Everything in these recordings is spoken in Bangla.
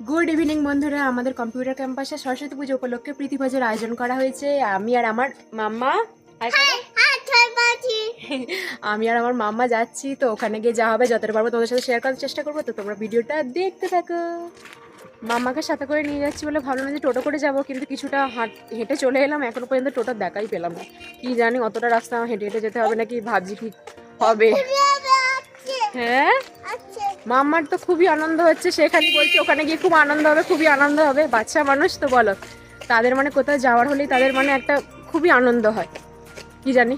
গুড ইভিনিং বন্ধুরা। আমাদের কম্পিউটার ক্যাম্পাসে সরস্বতী পুজো উপলক্ষে প্রীতিভোজের আয়োজন করা হয়েছে। আমি আর আমার মাম্মা আমি আর আমার মাম্মা যাচ্ছি তো ওখানে গিয়ে যা হবে যতটা পারব তোমাদের সাথে শেয়ার করার চেষ্টা করব। তো তোমরা ভিডিওটা দেখতে থাকো। মাম্মাকে সাথে করে নিয়ে যাচ্ছি বলে ভাবলাম যে টোটো করে যাব কিন্তু কিছুটা হাঁট হেঁটে চলে এলাম। এখনও পর্যন্ত টোটো দেখাই পেলাম না। কি জানি অতটা রাস্তা হেঁটে হেঁটে যেতে হবে নাকি ভাবছি ঠিক হবে। হ্যাঁ? মাম্মার তো খুবই আনন্দ হচ্ছে সেখানে বলছে ওখানে গিয়ে খুব আনন্দ হবে, খুবই আনন্দ হবে। বাচ্চা মানুষ তো বলো, তাদের মানে কোথাও যাওয়ার হলেই তাদের মানে একটা খুবই আনন্দ হয়। কি জানি,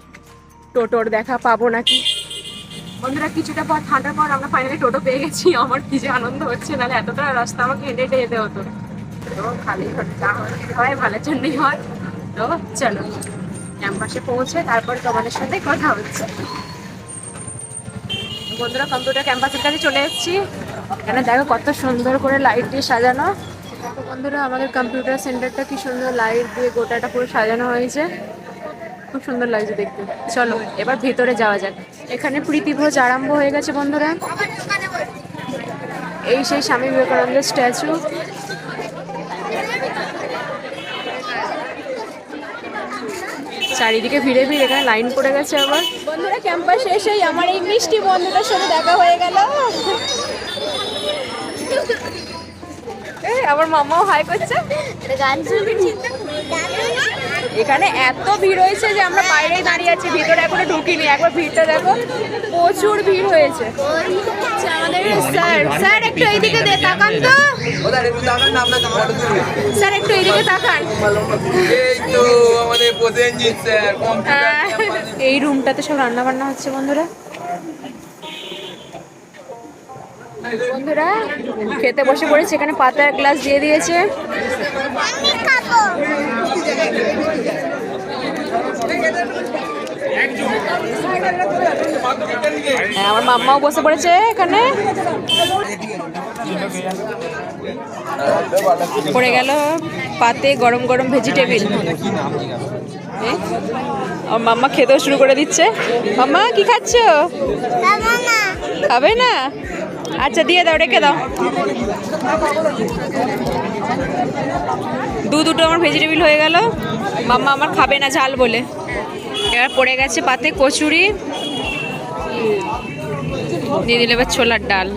টোটোর দেখা পাবো নাকি? বন্ধুরা, কিছুটা পর, ঠান্ডার পর আমরা ফাইনালি টোটো পেয়ে গেছি। আমার কি যে আনন্দ হচ্ছে, নাহলে এতটা রাস্তা আমাকে হেঁটে হেঁটে যেতে হতো। খালি যা হয়, ভালোর জন্যই হয়। তো চলো, ক্যাম্পাসে পৌঁছে তারপর তোমাদের সাথে কথা হচ্ছে। বন্ধুরা, কম্পিউটার ক্যাম্পাসের কাছে চলে এসেছি। এখানে দেখো কত সুন্দর করে লাইট দিয়ে সাজানো। দেখো বন্ধুরা, আমাদের কম্পিউটার সেন্টারটা কি সুন্দর লাইট দিয়ে গোটাটা পুরো সাজানো হয়েছে। খুব সুন্দর লাগছে দেখতে। চলো, এবার ভেতরে যাওয়া যাক। এখানে প্রীতিভোজ আরম্ভ হয়ে গেছে বন্ধুরা। এই সেই স্বামী বিবেকানন্দের স্ট্যাচু চারিদিকে ভিড়ে ভিড় এখানে লাইন পড়ে গেছে আবার। বন্ধুরা ক্যাম্পাস এসেই আমার এই মিষ্টি বন্ধুটার সাথে দেখা হয়ে গেল। এই আমার মামাও হাই করছে। এখানে এত ভিড় হয়েছে যে আমরা বাইরেই দাঁড়িয়ে আছি ভিতরে এখনও ঢুকিনি। একবার ভিড়টা দেখো প্রচুর ভিড় হয়েছে। আমাদের স্যার স্যার একটু এইদিকে দে তাকান তো। স্যার একটু এইদিকে তাকান। এই তো আমাদের প্রসেনজিৎ স্যার কম্পিউটার আহ, এই রুমটাতে সব রান্না বান্না হচ্ছে বন্ধুরা। বন্ধুরা খেতে বসে পড়েছে এখানে পাতা এক গ্লাস দিয়ে দিয়েছে। হ্যাঁ, আমার মাম্মাও বসে পড়েছে এখানে। পড়ে গেল পাতে গরম গরম ভেজিটেবিল? আমার মাম্মা খেতেও শুরু করে দিচ্ছে। মাম্মা কি খাচ্ছ? খাবে না? আচ্ছা দিয়ে দাও, রেখে দাও। দু দুটো আমার ভেজিটেবিল হয়ে গেল। মাম্মা আমার খাবে না ঝাল বলে। এবার পড়ে গেছে পাতে কচুরি। দিয়ে দিলে এবার ছোলার ডাল।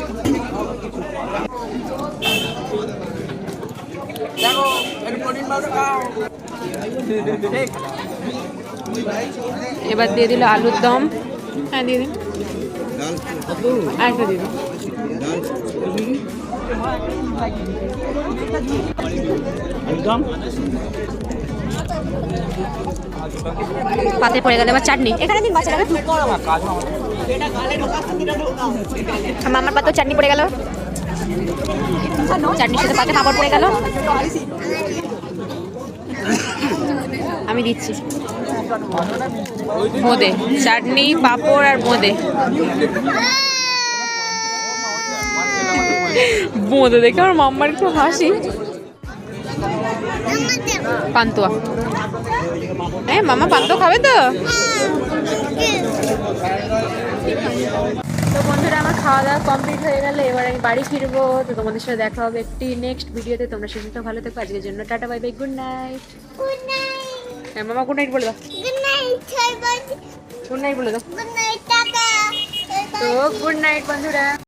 এবার দিয়ে দিল আলুর দম। হ্যাঁ দিয়ে দিন। দিয়ে দিন। পাতে পড়ে গেল এবার চাটনি। এখানে দিন বাচ্চারা মামার পাতেও চাটনি পড়ে গেল। চাটনির সাথে পাতে পাঁপড় পড়ে গেল। আমি দিচ্ছি। বোঁদে চাটনি পাঁপড় আর বোঁদে বোঁদে দেখে আমার মাম্মার একটু হাসি। পান্তুয়া। হ্যাঁ মামা পান্তুয়া খাবে তো? তো বন্ধুরা আমার খাওয়া দাওয়া কমপ্লিট হয়ে গেল। এবার আমি বাড়ি ফিরবো। তো তোমাদের সাথে দেখা হবে একটি নেক্সট ভিডিওতে তোমরা সেদিন তো ভালো থেকো। আজকের জন্য tata bye bye good night হ্যাঁ মামা গুড নাইট বলে দাও। গুড নাইট বলে দাও। তো গুড নাইট বন্ধুরা।